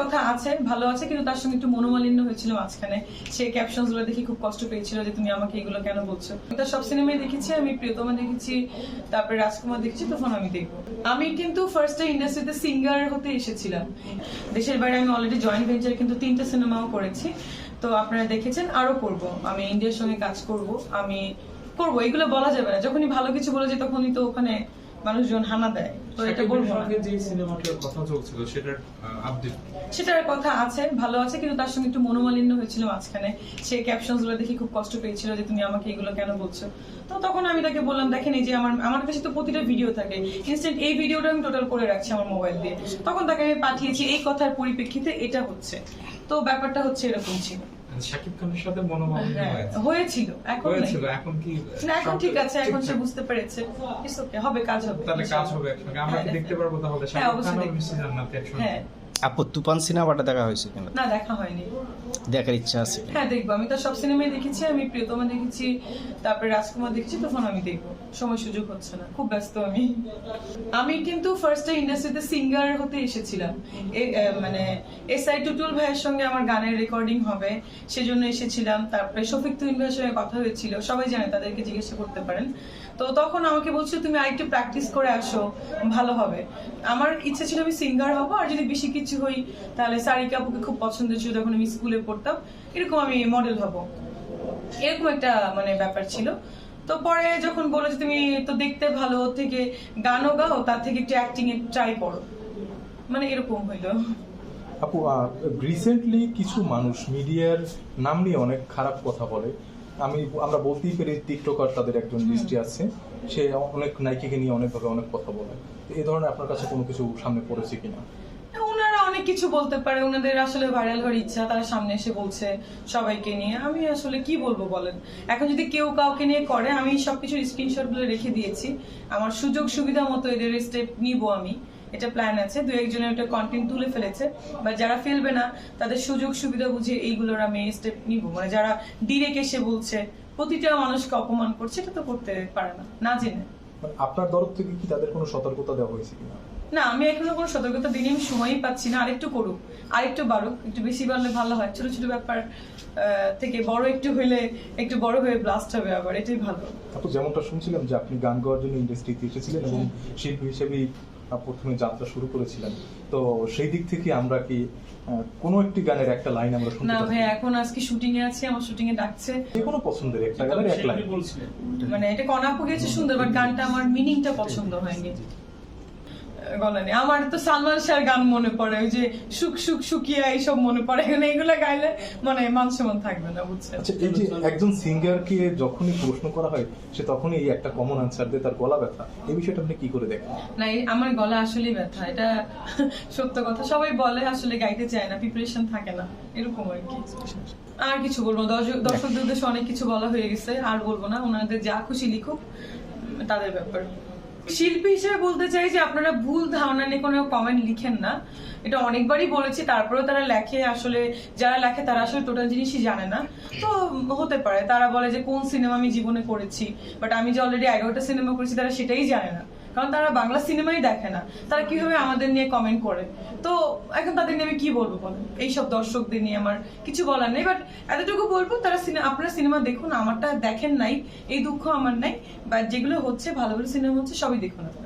কথা আছে, ভালো আছে, কিন্তু তার সঙ্গে একটু মনোমালিন্য হয়েছিল মাঝখানে। সে ক্যাপশনগুলো দেখে খুব কষ্ট পেয়েছিল যে তুমি আমাকে এগুলো কেন বলছো। তার সব সিনেমাই দেখেছি, আমি প্রিয়তমা দেখেছি, তারপরে রাজকুমার দেখেছি, তখন আমি দেখব। আমি কিন্তু ফার্স্টে ইন্ডাস্ট্রিতে সিঙ্গার হতে এসেছিলাম। দেশের বাইরে আমি অলরেডি জয়েন্ট ভেঞ্চার কিন্তু তিনটে সিনেমাও করেছি। তো আপনারা দেখেছেন, আরও করব। আমি ইন্ডিয়ার সঙ্গে কাজ করব, আমি করব, এগুলো বলা যাবে না। যখনই ভালো কিছু বলে যায় তখনই তো ওখানে মানুষজন হানা দেয়। তো এটা বলব সঙ্গে যে সিনেমাটার কথা চলছিল সেটার আপডেট সেটার কথা আছে ভালো আছে কিন্তু তার সঙ্গে একটু মনোমালিন্য হয়েছিল মাঝখানে। সে ক্যাপশনগুলো দেখে খুব কষ্ট পেয়েছিল যে তুমি আমাকে এগুলো কেন বলছো। তো তখন আমি তাকে বললাম দেখেন এই যে আমার আমার কাছে তো প্রতিটা ভিডিও থাকে। ইনস্ট্যান্ট এই ভিডিওটা আমি টোটাল করে রাখছি আমার মোবাইল দিয়ে। তখন তাকে আমি পাঠিয়েছি এই কথার পরিপ্রেক্ষিতে এটা হচ্ছে। তো ব্যাপারটা হচ্ছে এরকম ছিল। শাকিব খানের সাথে মনোমালিন্য হ্যাঁ, হয়েছিল এখন হয়েছিল এখন কি না এখন ঠিক আছে এখন সে বুঝতে পেরেছে। It's ওকে হবে কাজ হবে তাহলে কাজ হবে একসঙ্গে। আমরা কি হ্যাঁ, দেখতে পারব তাহলে? হ্যাঁ, শাকিব অবশ্যই খান আর দেখতে মিসি জান্নাত একসঙ্গে। হ্যাঁ। আপু তুফান সিনেমাটা দেখা হয়েছে কিনা? না দেখা হয়নি। দেখার ইচ্ছা আছে হ্যাঁ দেখব। আমি তো সব সিনেমাই দেখেছি আমি প্রিয়তমা দেখেছি তারপরে রাজকুমার দেখেছি তখন আমি দেখব। সময় সুযোগ হচ্ছে না খুব ব্যস্ত আমি। আমি কিন্তু ফার্স্টে ইন্ডাস্ট্রিতে সিঙ্গার হতে এসেছিলাম। মানে এস আই টুটুল ভাইয়ের সঙ্গে আমার গানের রেকর্ডিং হবে সেজন্য এসেছিলাম। তারপরে শফিক তুহিন ভাইয়ের সঙ্গে কথা হয়েছিল সবাই জানে তাদেরকে জিজ্ঞাসা করতে পারেন। তো তখন আমাকে বলছিল তুমি আরেকটু প্র্যাকটিস করে আসো ভালো হবে। আমার ইচ্ছে ছিল আমি সিঙ্গার হব আর যদি বেশি কিছু হই তাহলে সারিকা আপুকে খুব পছন্দ ছিল যখন আমি স্কুলে পড়তাম। এরকম আমি মডেল হব। এরকম একটা মানে ব্যাপার ছিল। তো পরে যখন বলে যে তুমি তো দেখতে ভালো থেকে গানও গাও তার থেকে একটু অ্যাক্টিং এ ট্রাই করো। মানে এরকম হইল। আপু রিসেন্টলি কিছু মানুষ মিডিয়ার নাম নিয়ে অনেক খারাপ কথা বলে। আমি আমরা বলতেই পারি টিকটকার তাদের একজন দৃষ্টি আছে। সে অনেক নায়িকাকে নিয়ে অনেকভাবে অনেক কথা বলে। এই ধরনের আপনার কাছে কোনো কিছু সামনে পড়েছে কিনা? অনেক কিছু বলতে পারে। ওনাদের আসলে ভাইরাল হওয়ার ইচ্ছা, তারা সামনে এসে বলছে সবাইকে নিয়ে। আমি আসলে কি বলব বলেন? এখন যদি কেউ কাউকে নিয়ে করে, আমি সবকিছু স্ক্রিনশটগুলো রেখে দিয়েছি। আমার সুযোগ সুবিধা মতো এদের স্টেপ নিব আমি। এটা প্ল্যান আছে। দু একজনের একটা কন্টেন্ট তুলে ফেলেছে। বা যারা ফেলবে না, তাদের সুযোগ সুবিধা বুঝে এইগুলোর আমি স্টেপ নিব। মানে যারা ডিরেক্ট এসে বলছে, প্রতিটা মানুষকে অপমান করছে, এটা তো করতে পারে না। না জেনে। আপনার তরফ থেকে কি তাদের কোনো সতর্কতা দেওয়া হয়েছে কিনা? না আমি এখনও কোনো সতর্কতা দিনে আমি সময়ই পাচ্ছি না। আরেকটু করুক আরেকটু বাড়ুক একটু বেশি বাড়লে ভালো হয়। ছোট ছোট ব্যাপার থেকে বড় একটু হইলে একটু বড় হয়ে ব্লাস্ট হবে আবার এটাই ভালো। আপু যেমনটা শুনছিলাম যে আপনি গান গাওয়ার জন্য ইন্ডাস্ট্রিতে এসেছিলেন এবং শিল্পী হিসেবেই আহ, প্রথমে যাত্রা শুরু করেছিলেন। তো সেই দিক থেকে আমরা কি কোনো একটি গানের একটা লাইন আমরা শুনতে না ভাই এখন আজকে শুটিং এ আছি আমার শুটিং এ ডাকছে। যে কোনো পছন্দের একটা গানের এক লাইন মানে এটা কনাপু গেছে সুন্দর বাট গানটা আমার মিনিংটা পছন্দ হয়নি। গলা নেই। আমার তো সালমান শাহর গান মনে পড়ে ওই যে সুখ সুখ সুখিয়া এইসব মনে পড়ে। এখানে এগুলো গাইলে মানে মান সম্মান থাকবে না বুঝছেন? আচ্ছা এই যে একজন সিঙ্গারকে যখনই প্রশ্ন করা হয় সে তখনই এই একটা কমন আনসার দেয় তার গলা ব্যথা। এই বিষয়টা আপনি কি করে দেখেন? না আমার গলা আসলেই ব্যথা। এটা সত্য কথা। সবাই বলে আসলে গাইতে চায় না প্রিপারেশন থাকে না। এরকম আর কি। আর কিছু বলব দর্শকদের উদ্দেশ্যে অনেক কিছু বলা হয়ে গেছে আর বলব না। ওনাদের যা খুশি লিখুক তাদের ব্যাপার। শিল্পী হিসেবে বলতে চাই যে আপনারা ভুল ধারণা নিয়ে কোনো কমেন্ট লিখেন না। এটা অনেকবারই বলেছি, তারপরেও তারা লেখে আসলে, যারা লেখে তারা আসলে টোটাল জিনিসই জানে না। তো হতে পারে, তারা বলে যে কোন সিনেমা আমি জীবনে করেছি বাট আমি যে অলরেডি এগারোটা সিনেমা করেছি তারা সেটাই জানে না। কারণ তারা বাংলা সিনেমাই দেখে না। তারা কীভাবে আমাদের নিয়ে কমেন্ট করে? তো এখন তাদের নিয়ে আমি কি বলব বলেন? এইসব দর্শকদের নিয়ে আমার কিছু বলার নেই বাট এতটুকু বলব, তারা আপনারা সিনেমা দেখুন, আমারটা দেখেন নাই, এই দুঃখ আমার নাই বাট যেগুলো হচ্ছে, ভালো ভালো সিনেমা হচ্ছে, সবই দেখুন আপনারা।